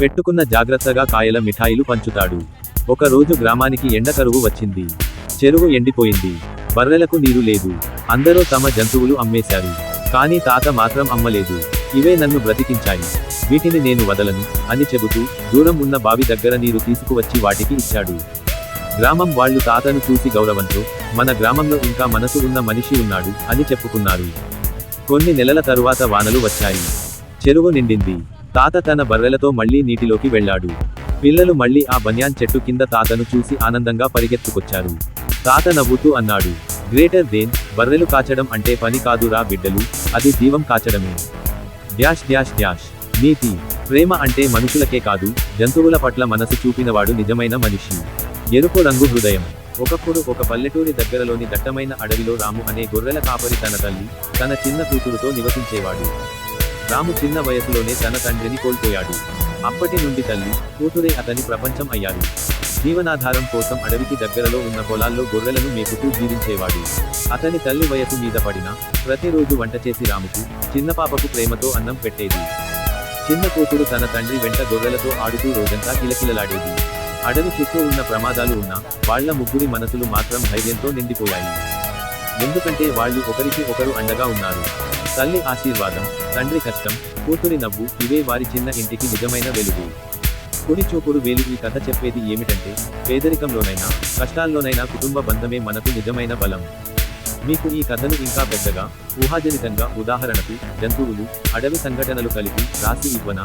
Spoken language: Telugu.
పెట్టుకున్న జాగ్రత్తగా కాయల మిఠాయిలు పంచుతాడు. ఒక రోజు గ్రామానికి ఎండ కరువు వచ్చింది. చెరువు ఎండిపోయింది. బర్రెలకు నీరు లేదు. అందరూ తమ జంతువులు అమ్మేశారు. కానీ తాత మాత్రం అమ్మలేదు. ఇవే నన్ను బ్రతికించాయి. వీటిని నేను వదలను అని చెబుతూ దూరం ఉన్న బావి దగ్గర నీరు తీసుకువచ్చి వాటికి ఇచ్చాడు. గ్రామం వాళ్ళు తాతను చూసి గౌరవంతో మన గ్రామంలో ఇంకా మనసు ఉన్న మనిషి ఉన్నాడు అని చెప్పుకున్నారు. కొన్ని నెలల తరువాత వానలు వచ్చాయి. చెరువు నిండింది. తాత తన బర్రెలతో మళ్ళీ నీటిలోకి వెళ్ళాడు. పిల్లలు మళ్ళీ ఆ బన్యాన్ చెట్టు కింద తాతను చూసి ఆనందంగా పరిగెత్తుకొచ్చారు. తాత నవ్వుతూ అన్నాడు గ్రేటర్ దేన్ బర్రెలు కాచడం అంటే పని కాదురా బిడ్డలు అది జీవం కాచడమే. డ్యాష్ డ్యాష్ డ్యాష్ నీతి ప్రేమ అంటే మనుషులకే కాదు జంతువుల పట్ల మనసు చూపినవాడు నిజమైన మనిషి. ఎరుపు రంగు హృదయం. ఒకప్పుడు ఒక పల్లెటూరి దగ్గరలోని దట్టమైన అడవిలో రాము అనే గొర్రెల కాపరి తన తల్లి తన చిన్న కూతురుతో నివసించేవాడు. రాము చిన్న వయసులోనే తన తండ్రిని కోల్పోయాడు. అప్పటి నుండి తల్లి కూతురే అతని ప్రపంచం అయ్యాడు. జీవనాధారం కోసం అడవికి దగ్గరలో ఉన్న పొలాల్లో గొర్రెలను మేపుతూ జీవించేవాడు. అతని తల్లి వయసు మీద పడిన ప్రతిరోజు వంట చేసి రాముకు చిన్న పాపకు ప్రేమతో అన్నం పెట్టేది. చిన్న కూతురు తన తండ్రి వెంట గొర్రెలతో ఆడుతూ రోజంతా కిలకిలలాడేది. అడవి చుట్టూ ఉన్న ప్రమాదాలు ఉన్నా వాళ్ళ ముగ్గురి మనసులు మాత్రం ధైర్యంతో నిండిపోయాయి. ఎందుకంటే వాళ్ళు ఒకరికి ఒకరు అండగా ఉన్నారు. తల్లి ఆశీర్వాదం తండ్రి కష్టం కూతురి నవ్వు ఇవే వారి చిన్న ఇంటికి నిజమైన వెలుగు. కుడి చూపుడు వేలు ఈ కథ చెప్పేది ఏమిటంటే పేదరికంలోనైనా కష్టాల్లోనైనా కుటుంబ బంధమే మనకు నిజమైన బలం. మీకు ఈ కథను ఇంకా పెద్దగా ఊహాజనితంగా ఉదాహరణకు జంతువులు అడవి సంఘటనలు కలిపి రాసి ఇవ్వనా?